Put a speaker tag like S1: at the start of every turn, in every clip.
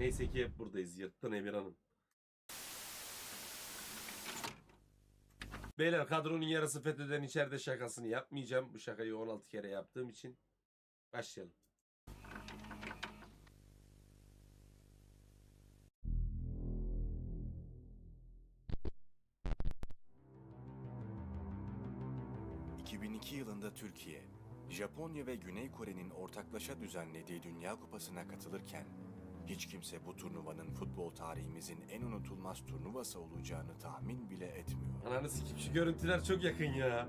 S1: Neyse ki hep buradayız. Yırttın Emir Hanım. Beyler kadronun yarısı FETÖ'den içeride şakasını yapmayacağım. Bu şakayı 16 kere yaptığım için. Başlayalım.
S2: Hı. 2002 yılında Türkiye, Japonya ve Güney Kore'nin ortaklaşa düzenlediği Dünya Kupası'na katılırken hiç kimse bu turnuvanın futbol tarihimizin en unutulmaz turnuvası olacağını tahmin bile etmiyor.
S1: Ananı sikeyim şu görüntüler çok yakın ya.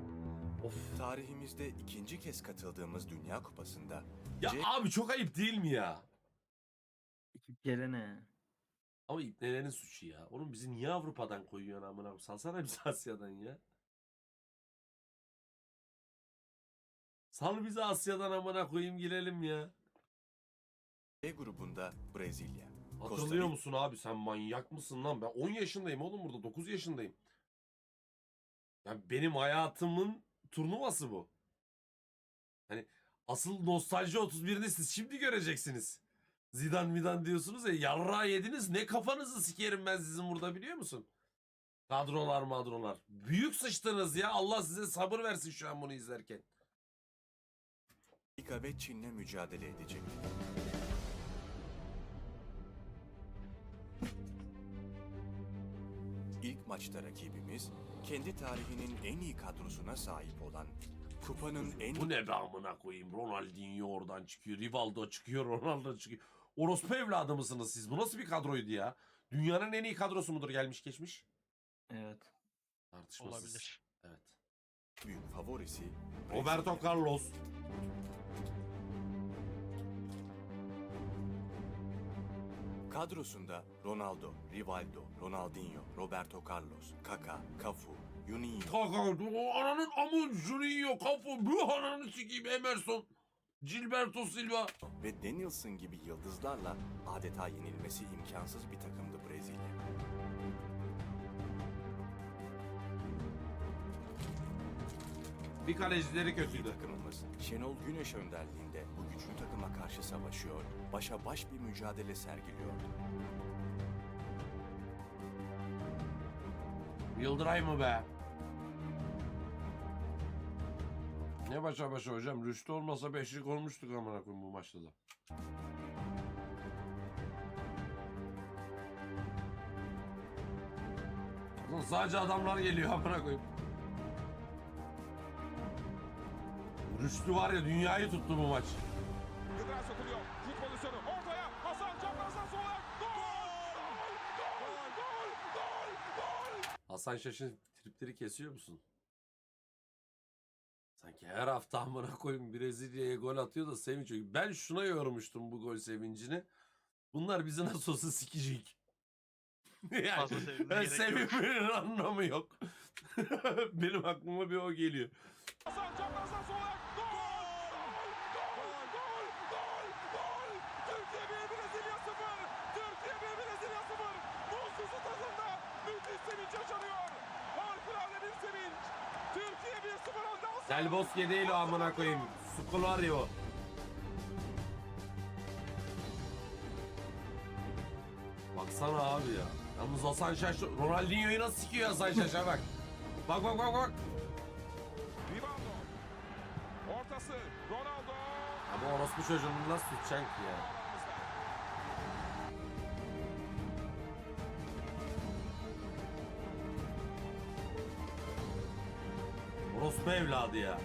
S1: Of.
S2: Tarihimizde ikinci kez katıldığımız Dünya Kupası'nda
S1: Ya
S2: C-
S1: abi çok ayıp değil mi ya?
S3: Ekip gelene.
S1: Ama ipnelerin suçu ya. Oğlum bizi niye Avrupa'dan koyuyorsun amına koyayım? Salsana bizi Asya'dan ya. Sal bizi Asya'dan amına koyayım girelim ya.
S2: B grubunda Brezilya, Costa
S1: Hatırlıyor
S2: Rica-
S1: musun abi sen manyak mısın lan? Ben 10 yaşındayım oğlum burada 9 yaşındayım. Yani benim hayatımın turnuvası bu. Hani asıl nostalji 31'ini siz şimdi göreceksiniz. Zidane midan diyorsunuz ya yarra yediniz ne kafanızı sikerim ben sizin burada biliyor musun? Kadrolar madrolar. Büyük sıçtınız ya Allah size sabır versin şu an bunu izlerken.
S2: Rica ve Çin'le mücadele edecek. Maçta rakibimiz kendi tarihinin en iyi kadrosuna sahip olan kupanın en
S1: Bu ne be amına koyayım? Ronaldinho oradan çıkıyor. Rivaldo çıkıyor. Ronaldo çıkıyor. Orospu evladı mısınız siz? Bu nasıl bir kadroydu ya? Dünyanın en iyi kadrosu mudur gelmiş geçmiş?
S3: Evet.
S1: Tartışmasız.
S4: Olabilir.
S1: Evet.
S2: büyük favorisi
S1: Roberto. Carlos.
S2: Kadrosunda Ronaldo, Rivaldo, Ronaldinho, Roberto Carlos, Kaka, Cafu, Juninho,
S1: Kaka. O ananın amın Juninho. Kafu. Bu ananı sikeyim Emerson. Gilberto Silva.
S2: ve Danielson gibi yıldızlarla adeta yenilmesi imkansız bir takımdı Brezilya.
S1: Bir kalecileri kötüydü.
S2: takımımız Şenol Güneş önderliğinde bu güçlü takıma karşı savaşıyor, başa baş bir mücadele sergiliyordu.
S1: Yıldıray mı be? Ne başa başa hocam? Rüştü olmasa beşlik olmuştuk amına koyayım bu maçta da. Sadece adamlar geliyor amına koyayım. Rüştü var ya dünyayı tuttu bu maç.
S5: Gıdra sokuluyor. Şut pozisyonu ortaya. Hasan çaprazdan sola. Gol! Gol! Gol! Gol! Gol!
S1: Hasan Şaş'ın tripleri kesiyor musun? Sanki her hafta amına koyayım Brezilya'ya gol atıyor da sevinç yok. Ben şuna yormuştum bu gol sevincini. Bunlar bizi nasıl olsa sikecek. yani
S4: Fazla sevinmeye
S1: ben
S4: gerek yok.
S1: anlamı yok. Benim aklıma bir o geliyor.
S5: Hasan çaprazdan sola. Gol! Gol! Gol! Gol! Gol! Türkiye 1 Brezilya 0. Türkiye 1 Brezilya 0. Buzlusu tadında müthiş sevinç yaşanıyor. Harikulade bir sevinç. Türkiye 1-0 önde. Hasan.
S1: Del Bosque değil o amına koyayım. Scolari o. Baksana abi ya. Yalnız Hasan Şaş, Ronaldinho'yu nasıl sikiyor Hasan Şaş'a bak. Bak bak bak bak.
S5: Ortası Ronaldo.
S1: Ama orospu çocuğunu nasıl tutacaksın ki ya? Orospu evladı ya.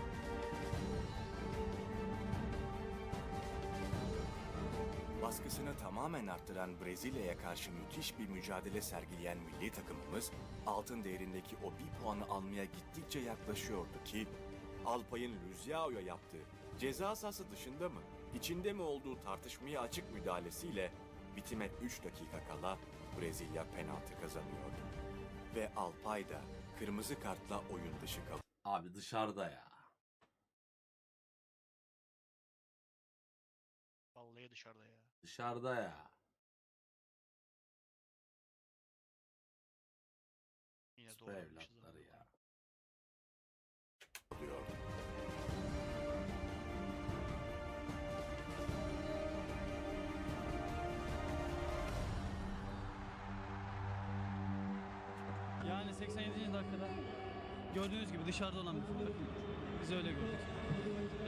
S2: Baskısını tamamen arttıran Brezilya'ya karşı müthiş bir mücadele sergileyen milli takımımız altın değerindeki o bir puanı almaya gittikçe yaklaşıyordu ki Alpay'ın Luziao'ya yaptığı ceza sahası dışında mı, içinde mi olduğu tartışmaya açık müdahalesiyle bitime 3 dakika kala Brezilya penaltı kazanıyordu. Ve Alpay da kırmızı kartla oyun dışı kalıyor.
S1: Abi dışarıda ya.
S4: Vallahi dışarıda ya.
S1: Dışarıda ya.
S4: Yine Usta doğramışız
S1: evlatları ya. Diyor.
S6: Yani 87. dakikada gördüğünüz gibi dışarıda olan bir futbol. Biz öyle gördük.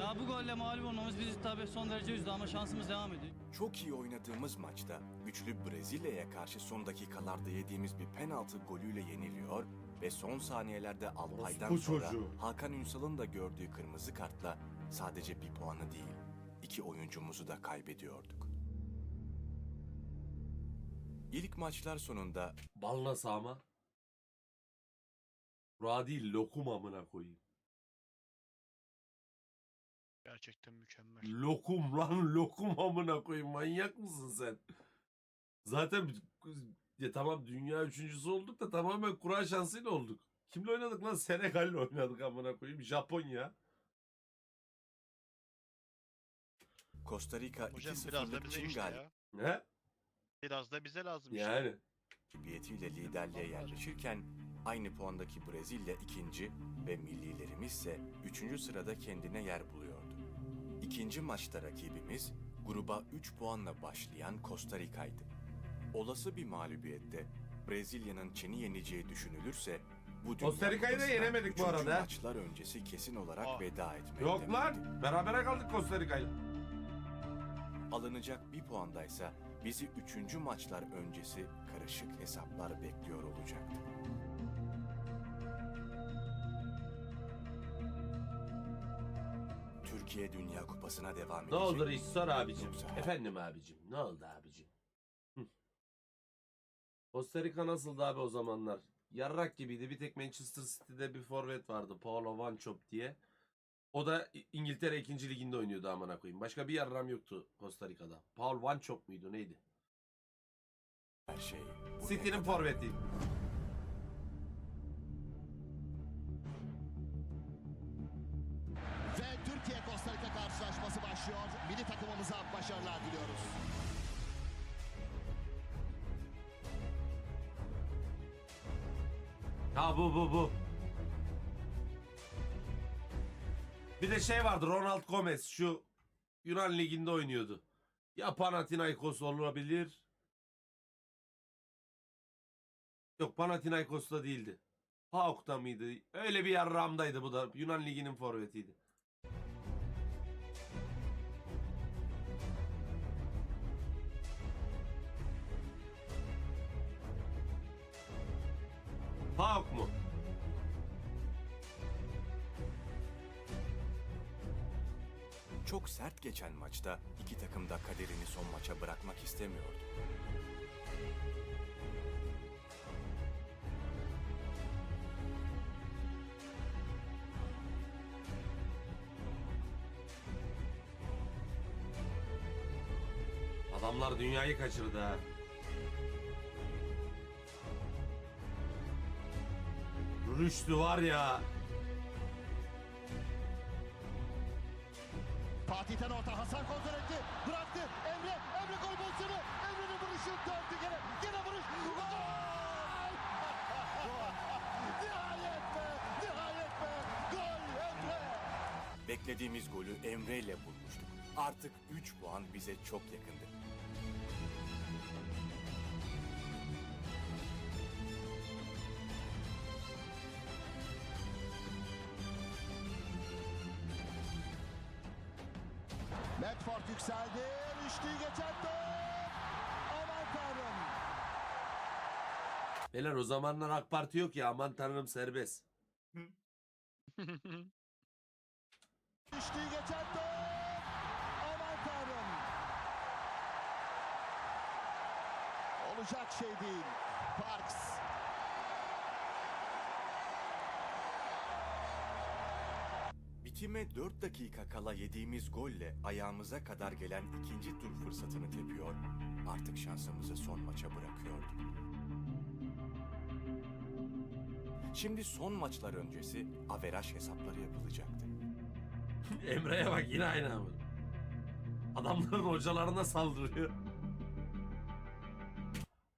S6: Ya bu golle mağlup olmamız bizi tabii son derece üzdü ama şansımız devam ediyor.
S2: Çok iyi oynadığımız maçta güçlü Brezilya'ya karşı son dakikalarda yediğimiz bir penaltı golüyle yeniliyor ve son saniyelerde Alpay'dan sonra
S1: çocuğu.
S2: Hakan Ünsal'ın da gördüğü kırmızı kartla sadece bir puanı değil, iki oyuncumuzu da kaybediyorduk. İlk maçlar sonunda
S1: Bal nasıl Kura değil lokum amına koyayım.
S4: Gerçekten mükemmel.
S1: Lokum lan lokum amına koyayım manyak mısın sen? Zaten ya tamam dünya üçüncüsü olduk da tamamen kura şansıyla olduk. Kimle oynadık lan? Senegal'le oynadık amına koyayım. Japonya.
S2: Costa Rica
S4: Hocam biraz da
S2: 2-0'lık
S4: bize
S2: Çin
S4: işte ya.
S1: Ne?
S4: Biraz da bize lazım işte.
S1: Yani.
S2: galibiyetiyle liderliğe yerleşirken aynı puandaki Brezilya ikinci ve millilerimiz ise üçüncü sırada kendine yer buluyordu. İkinci maçta rakibimiz gruba 3 puanla başlayan Costa Rica'ydı. Olası bir mağlubiyette Brezilya'nın Çin'i yeneceği düşünülürse bu
S1: Costa Rica'yı da yenemedik bu
S2: üçüncü
S1: arada.
S2: maçlar öncesi kesin olarak
S4: Aa.
S2: veda etmek
S1: Yok
S2: demekti.
S1: lan. Berabere kaldık Costa Rica'yla.
S2: Alınacak bir puandaysa bizi üçüncü maçlar öncesi karışık hesaplar bekliyor olacaktı. Türkiye Dünya Kupası'na devam
S1: Ne
S2: edecek.
S1: oldu
S2: mi?
S1: reis sor abicim.
S2: Yoksa-
S1: Efendim abicim. Ne oldu abicim? Hı. Costa Rica nasıldı abi o zamanlar? Yarrak gibiydi. Bir tek Manchester City'de bir forvet vardı. Paulo Van Chop diye. O da İngiltere 2. liginde oynuyordu amına koyayım. Başka bir yarram yoktu Costa Rica'da. Paul Van Chop muydu neydi?
S2: Her şey.
S1: City'nin forveti.
S7: Başarılar diliyoruz.
S1: Ha bu bu bu. Bir de şey vardı Ronald Gomez şu Yunan liginde oynuyordu. Ya Panathinaikos olabilir. Yok Panathinaikos'ta değildi. PAOK'ta mıydı? Öyle bir yarramdaydı bu da. Yunan liginin forvetiydi. PAOK mu?
S2: Çok sert geçen maçta iki takım da kaderini son maça bırakmak istemiyordu.
S1: Adamlar dünyayı kaçırdı ha. Rüştü var ya.
S7: Fatih'ten orta Hasan kontrol etti. Bıraktı. Emre. Emre gol pozisyonu. Emre'nin vuruşu döndü gene. Gene vuruş. Gol! Nihayet be. Nihayet be. Gol Emre.
S2: Beklediğimiz golü Emre ile bulmuştuk. Artık 3 puan bize çok yakındı.
S7: Yükseldi. Rüştü'yü geçen top. Aman tanrım.
S1: Beyler o zamanlar AK Parti yok ya aman tanrım serbest.
S7: Rüştü'yü geçen top. Aman tanrım. Olacak şey değil. Parks.
S2: Bitime 4 dakika kala yediğimiz golle ayağımıza kadar gelen ikinci tur fırsatını tepiyor, artık şansımızı son maça bırakıyorduk. Şimdi son maçlar öncesi averaj hesapları yapılacaktı.
S1: Emre'ye bak yine aynı ama. Adamların hocalarına saldırıyor.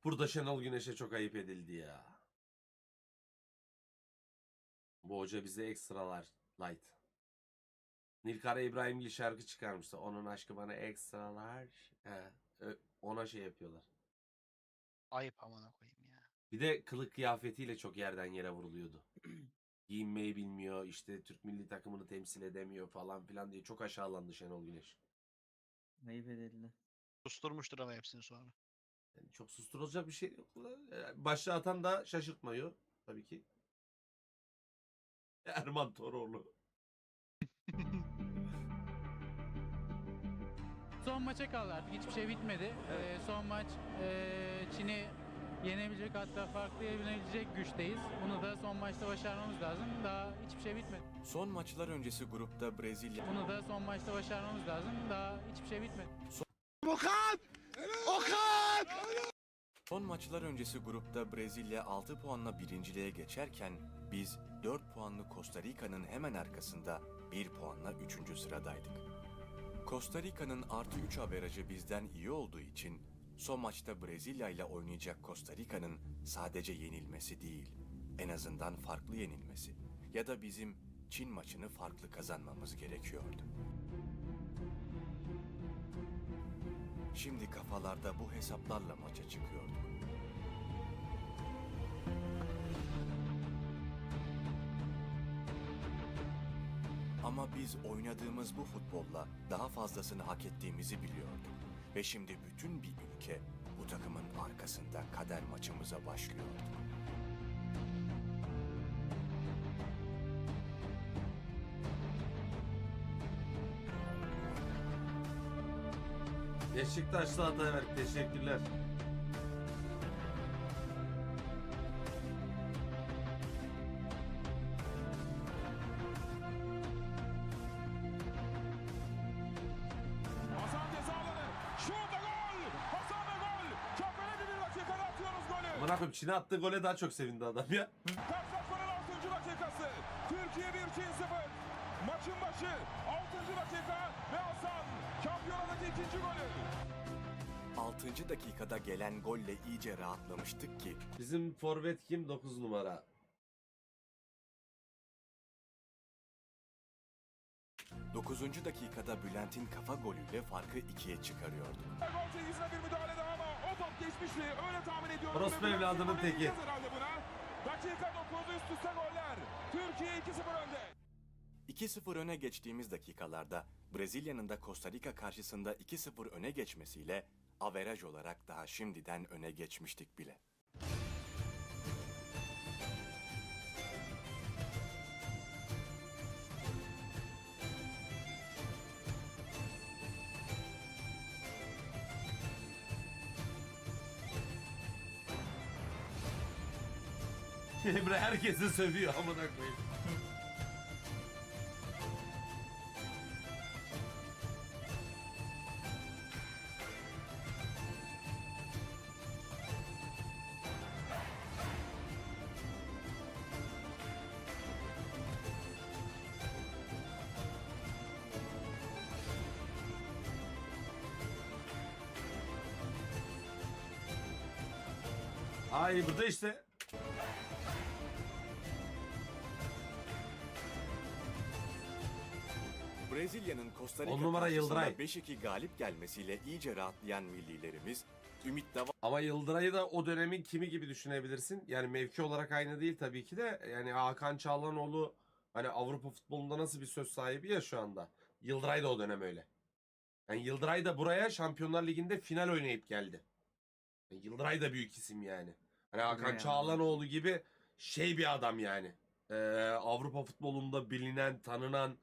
S1: Burada Şenol Güneş'e çok ayıp edildi ya. Bu hoca bize ekstralar light. Nilkara İbrahimgil şarkı çıkarmıştı. Onun aşkı bana ekstralar. He, ona şey yapıyorlar.
S4: Ayıp amına koyayım ya.
S1: Bir de kılık kıyafetiyle çok yerden yere vuruluyordu. Giyinmeyi bilmiyor, işte Türk milli takımını temsil edemiyor falan filan diye çok aşağılandı Şenol Güneş.
S3: Ayıp edildi.
S4: Susturmuştur ama hepsini sonra.
S1: Yani çok susturulacak bir şey yok. Ee, Başta atan da şaşırtmıyor tabii ki. Erman Toroğlu.
S8: Son maça kaldı artık hiçbir şey bitmedi. Ee, son maç ee, Çin'i yenebilecek hatta farklı yenebilecek güçteyiz. Bunu da son maçta başarmamız lazım. Daha hiçbir şey bitmedi.
S2: Son maçlar öncesi grupta Brezilya
S8: Bunu da son maçta başarmamız lazım. Daha hiçbir şey bitmedi.
S2: Son maçlar öncesi grupta Brezilya 6 puanla birinciliğe geçerken biz 4 puanlı Costa Rica'nın hemen arkasında 1 puanla 3. sıradaydık. Costa Rica'nın artı 3 averajı bizden iyi olduğu için son maçta Brezilya ile oynayacak Costa Rica'nın sadece yenilmesi değil, en azından farklı yenilmesi ya da bizim Çin maçını farklı kazanmamız gerekiyordu. Şimdi kafalarda bu hesaplarla maça çıkıyorduk. Ama biz oynadığımız bu futbolla daha fazlasını hak ettiğimizi biliyorduk. Ve şimdi bütün bir ülke bu takımın arkasında kader maçımıza başlıyordu.
S1: Beşiktaşlı Ataberk teşekkürler. Çin'e attığı gole daha çok sevindi adam ya.
S5: Karşılaşmanın 6. dakikası. Türkiye 1 Çin 0. Maçın başı 6. dakika ve Hasan şampiyonadaki ikinci golü.
S2: 6. dakikada gelen golle iyice rahatlamıştık ki
S1: Bizim forvet kim? 9 numara.
S2: Dokuzuncu dakikada Bülent'in kafa golüyle farkı ikiye çıkarıyorduk.
S5: Gol çizgisine bir müdahale daha top geçmişti. Öyle tahmin ediyorum.
S1: Orospu
S5: Ve
S1: evladının teki.
S5: Dakika 9 üst üste goller. Türkiye 2-0 önde.
S2: 2-0 öne geçtiğimiz dakikalarda Brezilya'nın da Costa Rica karşısında 2-0 öne geçmesiyle averaj olarak daha şimdiden öne geçmiştik bile.
S1: Emre herkesi sövüyor amına koyayım. Ay burada işte.
S2: Rica
S1: On numara Yıldıray.
S2: 5-2 galip gelmesiyle iyice rahatlayan millilerimiz Ümit
S1: Ama Yıldıray'ı da o dönemin kimi gibi düşünebilirsin. Yani mevki olarak aynı değil tabii ki de. Yani Hakan Çağlanoğlu hani Avrupa futbolunda nasıl bir söz sahibi ya şu anda. Yıldıray da o dönem öyle. Yani Yıldıray da buraya Şampiyonlar Ligi'nde final oynayıp geldi. Yani Yıldıray da büyük isim yani. Hani Hakan
S3: yani.
S1: Çağlanoğlu gibi şey bir adam yani. Ee, Avrupa futbolunda bilinen, tanınan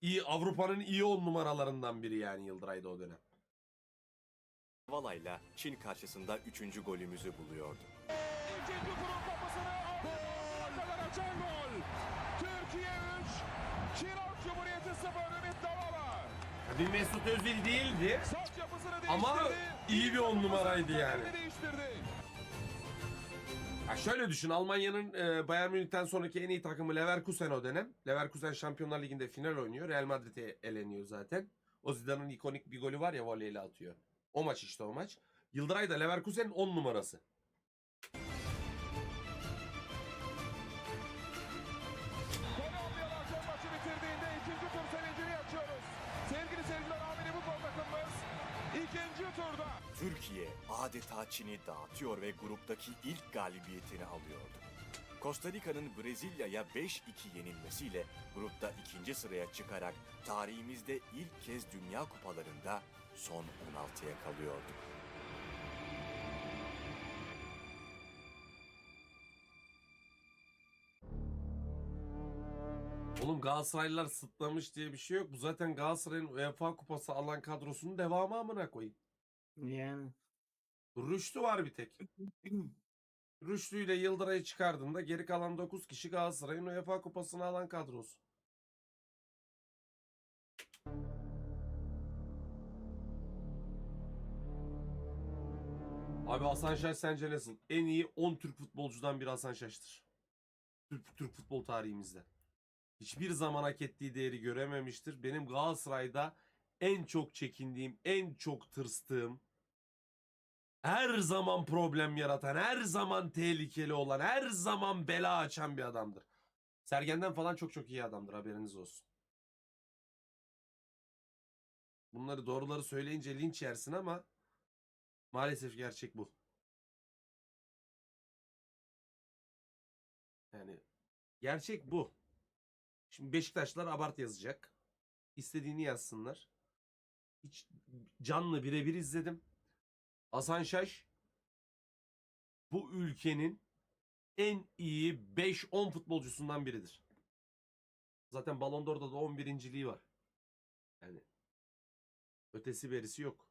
S1: iyi Avrupa'nın iyi on numaralarından biri yani Yıldıray da o dönem.
S2: Davala'yla Çin karşısında 3. golümüzü buluyordu.
S5: İkinci turun kapısını aldı. kadar açan gol. Türkiye 3. Çin Halk Cumhuriyeti 0. Ümit Davala.
S1: Bir Mesut Özil değildi.
S5: Saç yapısını değiştirdi.
S1: Ama iyi bir on numaraydı yani.
S5: Değiştirdi.
S1: Ya şöyle düşün Almanya'nın e, Bayern Münih'ten sonraki en iyi takımı Leverkusen o dönem. Leverkusen Şampiyonlar Ligi'nde final oynuyor. Real Madrid'e eleniyor zaten. O Zidane'ın ikonik bir golü var ya voleyle atıyor. O maç işte o maç. Yıldıray da Leverkusen'in 10 numarası.
S2: Türkiye adeta Çin'i dağıtıyor ve gruptaki ilk galibiyetini alıyordu. Costa Rica'nın Brezilya'ya 5-2 yenilmesiyle grupta ikinci sıraya çıkarak tarihimizde ilk kez Dünya Kupalarında son 16'ya kalıyordu.
S1: Oğlum Galatasaraylılar sıtlamış diye bir şey yok. Bu zaten Galatasaray'ın UEFA kupası alan kadrosunun devamı amına koyayım.
S3: Yani.
S1: Rüştü var bir tek. Rüştü ile Yıldıray'ı çıkardığında geri kalan 9 kişi Galatasaray'ın UEFA kupasını alan kadrosu. Abi Hasan Şaş sence nasıl? En iyi 10 Türk futbolcudan biri Hasan Şaş'tır. Türk, Türk futbol tarihimizde. Hiçbir zaman hak ettiği değeri görememiştir. Benim Galatasaray'da en çok çekindiğim, en çok tırstığım, her zaman problem yaratan, her zaman tehlikeli olan, her zaman bela açan bir adamdır. Sergen'den falan çok çok iyi adamdır haberiniz olsun. Bunları doğruları söyleyince linç yersin ama maalesef gerçek bu. Yani gerçek bu. Şimdi Beşiktaşlar abart yazacak. İstediğini yazsınlar. Hiç canlı birebir izledim. Hasan Şaş bu ülkenin en iyi 5-10 futbolcusundan biridir. Zaten Ballon d'Or'da da 11.liği var. Yani ötesi berisi yok.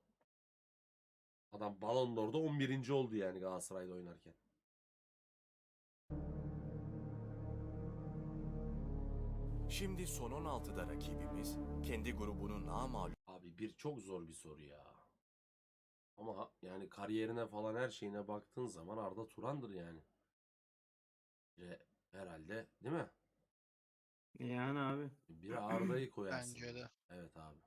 S1: Adam Ballon d'Or'da 11. oldu yani Galatasaray'da oynarken.
S2: Şimdi son 16'da rakibimiz kendi grubunu namağlup
S1: Abi bir çok zor bir soru ya. Ama yani kariyerine falan her şeyine baktığın zaman Arda Turan'dır yani. Ve herhalde değil mi?
S3: Yani abi.
S1: Bir Arda'yı koyarsın.
S4: Bence de.
S1: Evet abi.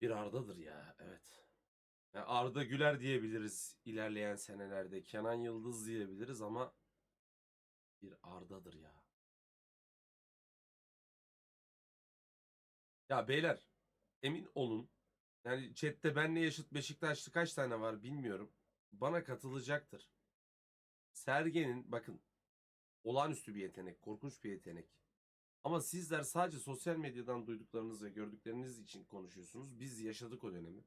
S1: Bir Arda'dır ya evet. Ya Arda Güler diyebiliriz ilerleyen senelerde. Kenan Yıldız diyebiliriz ama bir Arda'dır ya. Ya beyler emin olun yani chatte benle yaşıt Beşiktaşlı kaç tane var bilmiyorum. Bana katılacaktır. Sergen'in bakın olağanüstü bir yetenek, korkunç bir yetenek. Ama sizler sadece sosyal medyadan duyduklarınız ve gördükleriniz için konuşuyorsunuz. Biz yaşadık o dönemi.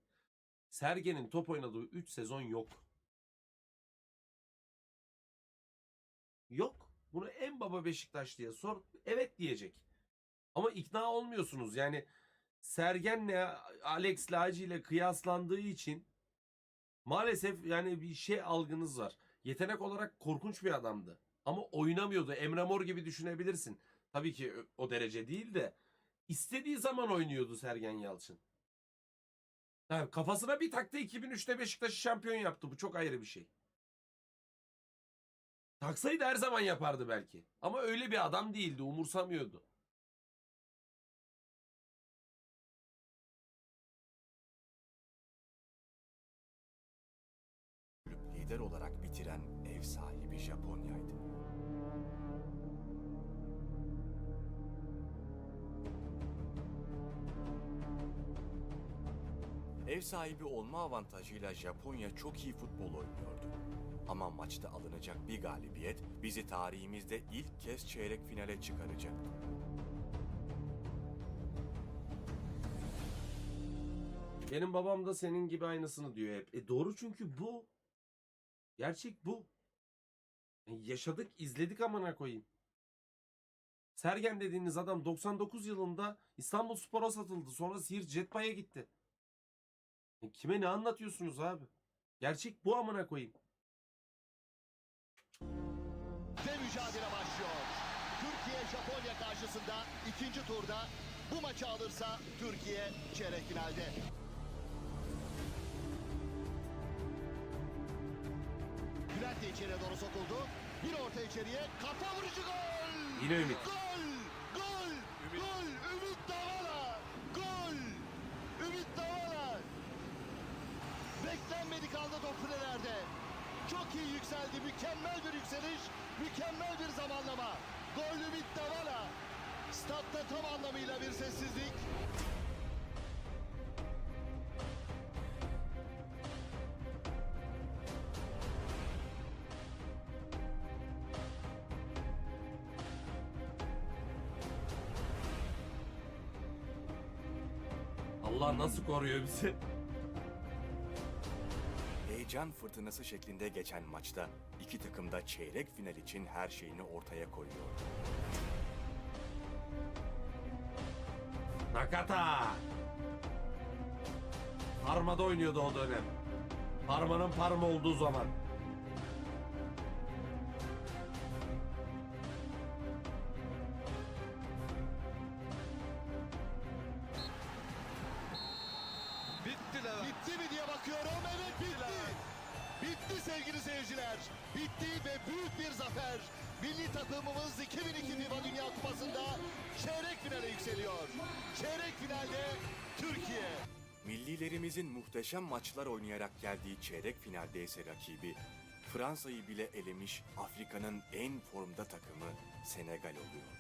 S1: Sergen'in top oynadığı 3 sezon yok. Yok. Bunu en baba Beşiktaşlı'ya sor. Evet diyecek. Ama ikna olmuyorsunuz. Yani Sergen'le Alex Laci ile kıyaslandığı için maalesef yani bir şey algınız var. Yetenek olarak korkunç bir adamdı. Ama oynamıyordu. Emre Mor gibi düşünebilirsin. Tabii ki o derece değil de istediği zaman oynuyordu Sergen Yalçın. Ha, kafasına bir taktı 2003'te Beşiktaş'ı şampiyon yaptı. Bu çok ayrı bir şey. Taksaydı her zaman yapardı belki. Ama öyle bir adam değildi. Umursamıyordu.
S2: Ev sahibi olma avantajıyla Japonya çok iyi futbol oynuyordu. Ama maçta alınacak bir galibiyet bizi tarihimizde ilk kez çeyrek finale çıkaracaktı.
S1: Benim babam da senin gibi aynısını diyor hep. E doğru çünkü bu. Gerçek bu. E yaşadık, izledik amına koyayım. Sergen dediğiniz adam 99 yılında İstanbul Spor'a satıldı. Sonra Siirt Jetpay'a gitti. E kime ne anlatıyorsunuz abi? Gerçek bu amına koyayım.
S7: Ve mücadele başlıyor. Türkiye Japonya karşısında ikinci turda bu maçı alırsa Türkiye çeyrek finalde. Bülent de içeriye doğru sokuldu. Bir orta içeriye kafa vuruşu gol!
S1: Yine Ümit.
S7: Gol! Gol! Beklenmedik anda top kulelerde. Çok iyi yükseldi. Mükemmel bir yükseliş. Mükemmel bir zamanlama. Gol Ümit Davala. Statta tam anlamıyla bir sessizlik.
S1: Allah nasıl koruyor bizi?
S2: Heyecan fırtınası şeklinde geçen maçta iki takım da çeyrek final için her şeyini ortaya koyuyor.
S1: Nakata. Parma'da oynuyordu o dönem. Parma'nın Parma olduğu zaman.
S7: Yükseliyor. Çeyrek finalde Türkiye.
S2: Millilerimizin muhteşem maçlar oynayarak geldiği çeyrek finalde ise rakibi Fransa'yı bile elemiş Afrika'nın en formda takımı Senegal oluyordu.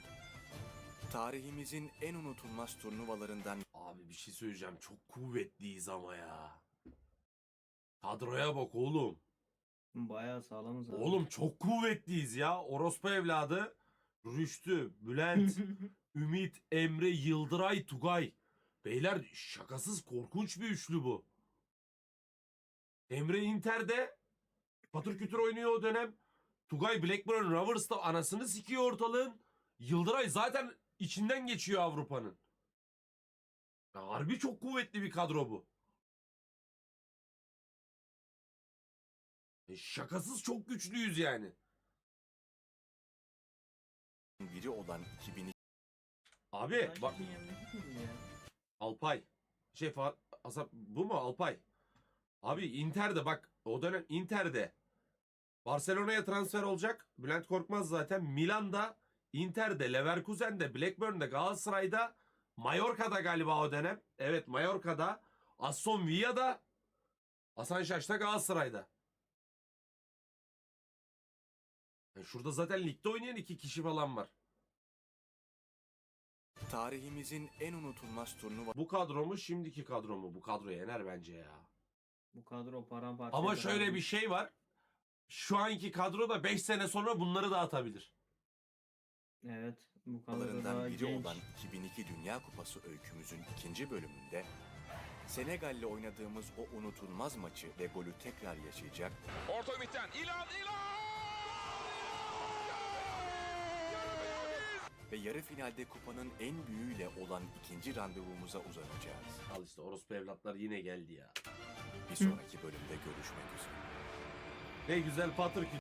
S2: Tarihimizin en unutulmaz turnuvalarından
S1: Abi bir şey söyleyeceğim. Çok kuvvetliyiz ama ya. Kadroya bak oğlum.
S3: Bayağı sağlamız abi.
S1: Oğlum çok kuvvetliyiz ya. Orospu evladı. Rüştü, Bülent, Ümit, Emre, Yıldıray, Tugay. Beyler şakasız korkunç bir üçlü bu. Emre Inter'de patır kütür oynuyor o dönem. Tugay Blackburn Rovers'ta anasını sikiyor ortalığın. Yıldıray zaten içinden geçiyor Avrupa'nın. Ya harbi çok kuvvetli bir kadro bu. E şakasız çok güçlüyüz yani.
S2: biri olan 2002
S1: Abi bak? Alpay. Şey Fa- Asap bu mu Alpay? Abi Inter'de bak o dönem Inter'de Barcelona'ya transfer olacak. Bülent Korkmaz zaten. Milan'da, Inter'de, Leverkusen'de, Blackburn'de, Galatasaray'da, Mallorca'da galiba o dönem. Evet Mallorca'da, Aston Villa'da, Hasan Şaş'ta Galatasaray'da. Yani şurada zaten ligde oynayan iki kişi falan var.
S2: Tarihimizin en unutulmaz turnuva
S1: Bu kadro mu şimdiki kadro mu? Bu kadro yener bence ya.
S3: Bu kadro paramparça.
S1: Ama
S3: eder
S1: şöyle
S3: abi.
S1: bir şey var. Şu anki kadro da 5 sene sonra bunları da atabilir.
S3: Evet. Bu kadro daha
S2: biri
S3: genç.
S2: olan 2002 Dünya Kupası öykümüzün ikinci bölümünde Senegal'le oynadığımız o unutulmaz maçı ve golü tekrar yaşayacak
S5: Orta ümitten. İlan, İlan!
S2: Ve yarı finalde kupanın en büyüğüyle olan ikinci randevumuza uzanacağız.
S1: Al işte orospu evlatlar yine geldi ya.
S2: Bir sonraki bölümde görüşmek üzere.
S1: Ne güzel patır